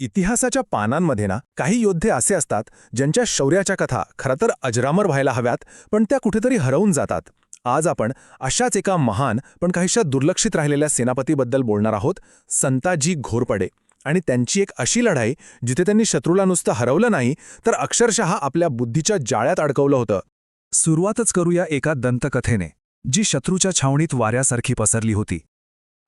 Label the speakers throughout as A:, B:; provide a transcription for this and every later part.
A: इतिहासाच्या पानांमध्ये ना काही योद्धे असे असतात ज्यांच्या शौर्याच्या कथा खरं तर अजरामर व्हायला हव्यात पण त्या कुठेतरी हरवून जातात. आज आपण अशाच एका महान पण काहीशा दुर्लक्षित राहिलेल्या सेनापतीबद्दल बोलणार आहोत संताजी घोरपडे. आणि त्यांची एक अशी लढाई जिथे त्यांनी शत्रूला नुसतं हरवलं नाही तर अक्षरशः आपल्या बुद्धीच्या जाळ्यात अडकवलं होतं.
B: सुरुवातच करूया एका दंतकथेने जी शत्रूच्या छावणीत वाऱ्यासारखी पसरली होती.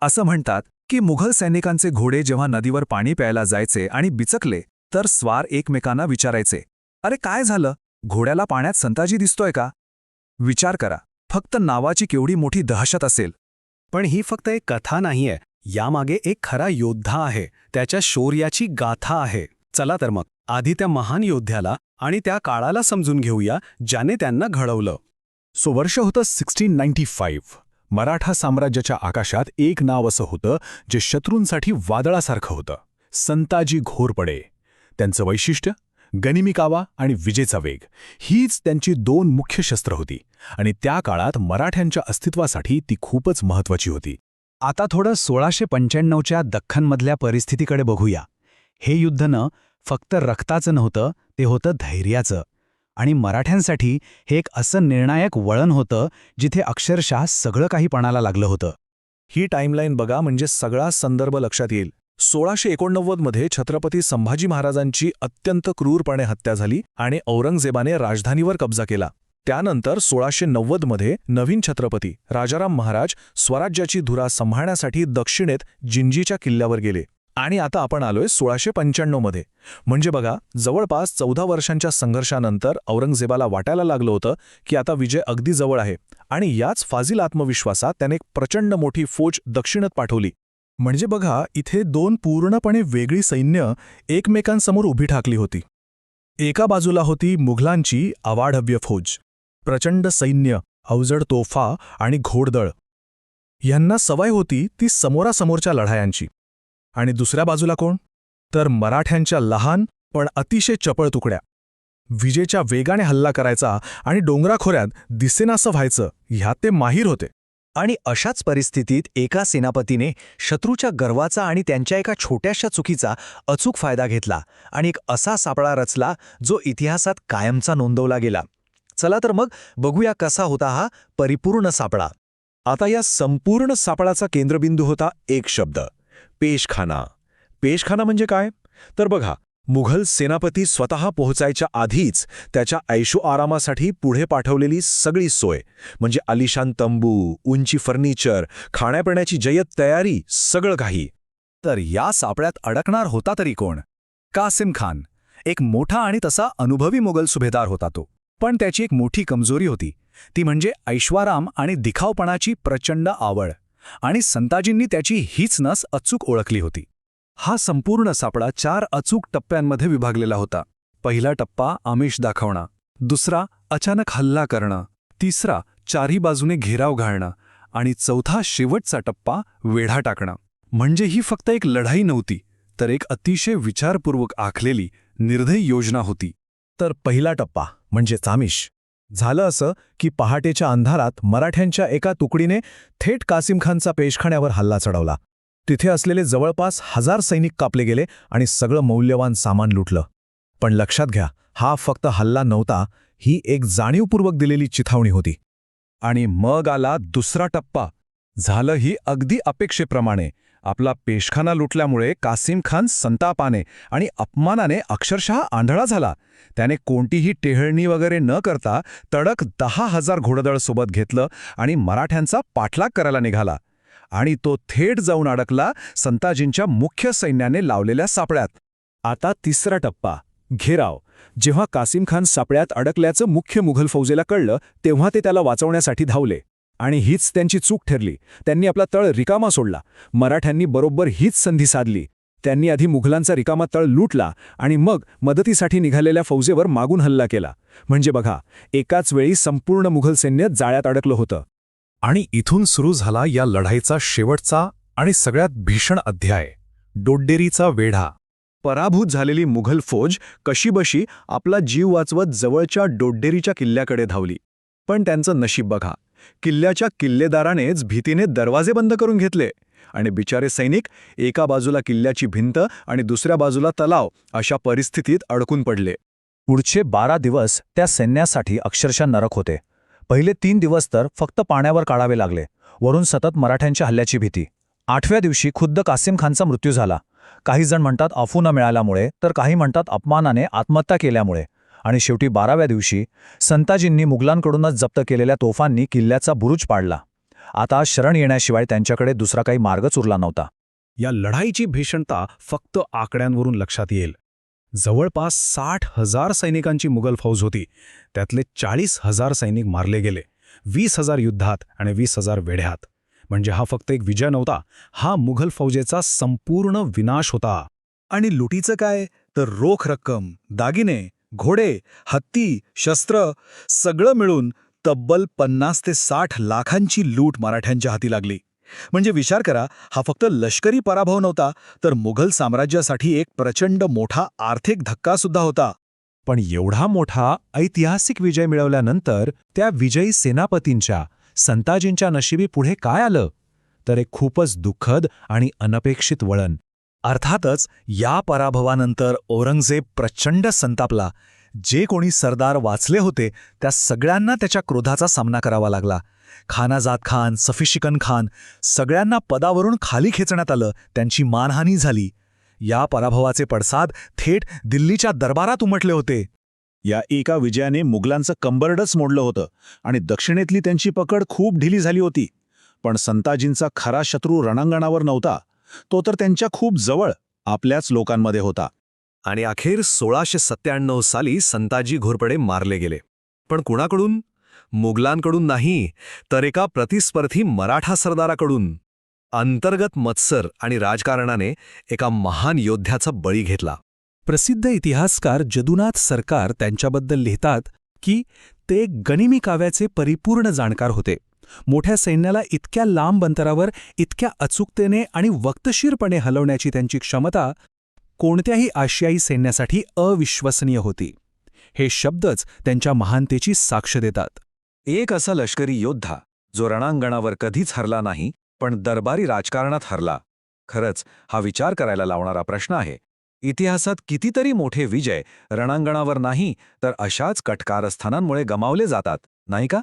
B: असं म्हणतात की मुघल सैनिकांचे घोडे जेव्हा नदीवर पाणी प्यायला जायचे आणि बिचकले तर स्वार एकमेकांना विचारायचे अरे काय झालं? घोड्याला पाण्यात संताजी दिसतोय का? विचार करा फक्त नावाची केवढी मोठी दहशत असेल.
C: पण ही फक्त एक कथा नाहीये यामागे एक खरा योद्धा आहे त्याच्या शौर्याची गाथा आहे. चला तर मग आधी त्या महान योद्ध्याला आणि त्या काळाला समजून घेऊया ज्याने त्यांना घडवलं.
D: सो वर्ष होतं सिक्स्टीन नाईन्टी फाईव्ह. मराठा साम्राज्याच्या आकाशात एक नाव असं होतं जे शत्रूंसाठी वादळासारखं होतं. संताजी घोरपडे. त्यांचं वैशिष्ट्य? गनिमी कावा आणि विजेचा वेग. हीच त्यांची दोन मुख्य शस्त्र होती. आणि त्या काळात मराठ्यांच्या अस्तित्वासाठी ती खूपच महत्वाची होती.
C: आता थोडं सोळाशे पंच्याण्णवच्या दख्खनमधल्या परिस्थितीकडे बघूया. हे युद्ध न फक्त रक्ताचं नव्हतं ते होतं धैर्याचं. आणि मराठ्यांसाठी हे एक असं निर्णायक वळण होतं जिथे अक्षरशः सगळं काही पणाला लागलं होतं.
A: ही टाईमलाईन बघा म्हणजे सगळा संदर्भ लक्षात येईल. सोळाशे एकोणनव्वदमध्ये छत्रपती संभाजी महाराजांची अत्यंत क्रूरपणे हत्या झाली आणि औरंगजेबाने राजधानीवर कब्जा केला. त्यानंतर सोळाशे नव्वदमध्ये नवीन छत्रपती राजाराम महाराज स्वराज्याची धुरा सांभाळण्यासाठी दक्षिणेत जिंजीच्या किल्ल्यावर गेले. आणि आता आपण आलोय सोळाशे पंच्याण्णवमध्ये म्हणजे बघा जवळपास चौदा वर्षांच्या संघर्षानंतर औरंगजेबाला वाटायला लागलं होतं की आता विजय अगदी जवळ आहे. आणि याच फाजील आत्मविश्वासात त्याने एक प्रचंड मोठी फौज दक्षिणत पाठवली.
D: म्हणजे बघा इथे दोन पूर्णपणे वेगळी सैन्य एकमेकांसमोर उभी ठाकली होती. एका बाजूला होती मुघलांची अवाढव्य फौज. प्रचंड सैन्य अवजड तोफा आणि घोडदळ. ह्यांना सवय होती ती समोरासमोरच्या लढायांची. आणि दुसऱ्या बाजूला कोण? तर मराठ्यांच्या लहान पण अतिशय चपळ तुकड्या. विजेच्या वेगाने हल्ला करायचा आणि डोंगराखोऱ्यात दिसेनासं व्हायचं ह्यात ते माहीर होते.
E: आणि अशाच परिस्थितीत एका सेनापतीने शत्रूच्या गर्वाचा आणि त्यांच्या एका छोट्याशा चुकीचा अचूक फायदा घेतला आणि एक असा सापळा रचला जो इतिहासात कायमचा नोंदवला गेला. चला तर मग बघूया कसा होता हा परिपूर्ण सापळा.
A: आता या संपूर्ण सापळाचा केंद्रबिंदू होता एक शब्द. पेशखाना. पेशखाना म्हणजे काय? तर बघा मुघल सेनापती स्वतः पोहोचायच्या आधीच त्याच्या ऐशो आरामासाठी पुढे पाठवलेली सगळी सोय म्हणजे आलिशान तंबू उंची फर्निचर खाण्यापिण्याची जयत तयारी सगळं काही.
B: तर या सापळ्यात अडकणार होता तरी कोण? कासिम खान. एक मोठा आणि तसा अनुभवी मोगल सुभेदार होता तो. पण त्याची एक मोठी कमजोरी होती. ती म्हणजे ऐश्वाराम आणि दिखावपणाची प्रचंड आवड. आणि संताजींनी त्याची हीच नस अचूक ओळखली होती. हा संपूर्ण सापळा चार अचूक टप्प्यांमध्ये विभागलेला होता. पहिला टप्पा आमिष दाखवणं. दुसरा अचानक हल्ला करणं. तिसरा चारही बाजूने घेराव घालणं. आणि चौथा शेवटचा टप्पा वेढा टाकणं. म्हणजे ही फक्त एक लढाई नव्हती तर एक अतिशय विचारपूर्वक आखलेली निर्धय योजना होती.
D: तर पहिला टप्पा म्हणजे चामिश झालं असं की पहाटेच्या अंधारात मराठ्यांच्या एका तुकडीने थेट कासिमखानचा पेशखाण्यावर हल्ला चढवला. तिथे असलेले जवळपास हजार सैनिक कापले गेले आणि सगळं मौल्यवान सामान लुटलं. पण लक्षात घ्या हा फक्त हल्ला नव्हता ही एक जाणीवपूर्वक दिलेली चिथावणी होती.
B: आणि मग आला दुसरा टप्पा. झालं ही अगदी अपेक्षेप्रमाणे. आपला पेशखाना लुटल्यामुळे कासिम खान संतापाने आणि अपमानाने अक्षरशः आंधळा झाला. त्याने कोणतीही टेहळणी वगैरे न करता तडक दहा हजार घोडदळ सोबत घेतलं आणि मराठ्यांचा पाठलाग करायला निघाला. आणि तो थेट जाऊन अडकला संताजींच्या मुख्य सैन्याने लावलेल्या सापळ्यात.
D: आता तिसरा टप्पा घेराव. जेव्हा कासिम खान सापळ्यात अडकल्याचं मुख्य मुघल फौजेला कळलं तेव्हा ते त्याला वाचवण्यासाठी धावले. आणि हीच त्यांची चूक ठरली. त्यांनी आपला तळ रिकामा सोडला. मराठ्यांनी बरोबर हीच संधी साधली. त्यांनी आधी मुघलांचा रिकामा तळ लुटला आणि मग मदतीसाठी निघालेल्या फौजेवर मागून हल्ला केला. म्हणजे बघा एकाच वेळी संपूर्ण मुघल सैन्य जाळ्यात अडकलं होतं.
B: आणि इथून सुरू झाला या लढाईचा शेवटचा आणि सगळ्यात भीषण अध्याय डोड्डेरीचा वेढा.
A: पराभूत झालेली मुघल फौज कशीबशी आपला जीव वाचवत जवळच्या डोड्डेरीच्या किल्ल्याकडे धावली. पण त्यांचं नशीब बघा किल्ल्याच्या किल्लेदारानेच भीतीने दरवाजे बंद करून घेतले
B: आणि बिचारे सैनिक एका बाजूला किल्ल्याची भिंत आणि दुसऱ्या बाजूला तलाव अशा परिस्थितीत अडकून पडले.
E: पुढचे बारा दिवस त्या सैन्यासाठी अक्षरशः नरक होते. पहिले तीन दिवस तर फक्त पाण्यावर काढावे लागले. वरून सतत मराठ्यांच्या हल्ल्याची भीती. आठव्या दिवशी खुद्द कासिम खानचा मृत्यू झाला. काही जण म्हणतात अफू न मिळाल्यामुळे तर काही म्हणतात अपमानाने आत्महत्या केल्यामुळे. आणि शेवटी बाराव्या दिवशी संताजींनी मुघलांकडूनच जप्त केलेल्या तोफांनी किल्ल्याचा बुरुज पाडला. आता शरण येण्याशिवाय त्यांच्याकडे दुसरा काही मार्गच उरला नव्हता.
D: या लढाईची भीषणता फक्त आकड्यांवरून लक्षात येईल. जवळपास साठ हजार सैनिकांची मुघल फौज होती. त्यातले चाळीस हजार सैनिक मारले गेले. वीस हजार युद्धात आणि वीस हजार वेढ्यात. म्हणजे हा फक्त एक विजय नव्हता हा मुघल फौजेचा संपूर्ण विनाश होता.
B: आणि लुटीचं काय? तर रोख रक्कम दागिने घोडे हत्ती शस्त्र सगळं मिळून तब्बल पन्नास ते साठ लाखांची लूट मराठ्यांच्या हाती लागली. म्हणजे विचार करा हा फक्त लष्करी पराभव नव्हता तर मुघल साम्राज्यासाठी एक प्रचंड मोठा आर्थिक धक्का सुद्धा होता.
A: पण एवढा मोठा ऐतिहासिक विजय मिळवल्यानंतर त्या विजयी सेनापतींच्या संताजींच्या नशिबी पुढे काय आलं? तर एक खूपच दुःखद आणि अनपेक्षित वळण.
E: अर्थातच या पराभवानंतर औरंगजेब प्रचंड संतापला. जे कोणी सरदार वाचले होते त्या सगळ्यांना त्याच्या क्रोधाचा सामना करावा लागला. खानाजाद खान सफिशिकन खान सगळ्यांना पदावरून खाली खेचण्यात आलं त्यांची मानहानी झाली. या पराभवाचे पडसाद थेट दिल्लीच्या दरबारात उमटले होते.
B: या एका विजयाने मुघलांचं कंबरडच मोडलं होतं आणि दक्षिणेतली त्यांची पकड खूप ढिली झाली होती. पण संताजींचा खरा शत्रू रणांगणावर नव्हता. तो तर त्यांच्या खूप जवळ आपल्याच लोकांमध्ये होता.
E: आणि अखेर सोळाशे सत्त्याण्णव साली संताजी घोरपडे मारले गेले. पण कुणाकडून? मुघलांकडून नाही तर एका प्रतिस्पर्धी मराठा सरदाराकडून. अंतर्गत मत्सर आणि राजकारणाने एका महान योद्ध्याचा बळी घेतला.
A: प्रसिद्ध इतिहासकार जदुनाथ सरकार त्यांच्याबद्दल लिहितात की ते गनिमी काव्याचे परिपूर्ण जाणकार होते. मोठ्या सैन्याला इतक्या लांब अंतरावर इतक्या अचूकतेने आणि वक्तशीरपणे हलवण्याची त्यांची क्षमता कोणत्याही आशियाई सैन्यासाठी अविश्वसनीय होती. हे शब्दच त्यांच्या महानतेची साक्ष देतात.
E: एक असा लष्करी योद्धा जो रणांगणावर कधीच हरला नाही पण दरबारी राजकारणात हरला. खरंच हा विचार करायला लावणारा प्रश्न आहे. इतिहासात कितीतरी मोठे विजय रणांगणावर नाही तर अशाच कटकारस्थानांमुळे गमावले जातात नाही का?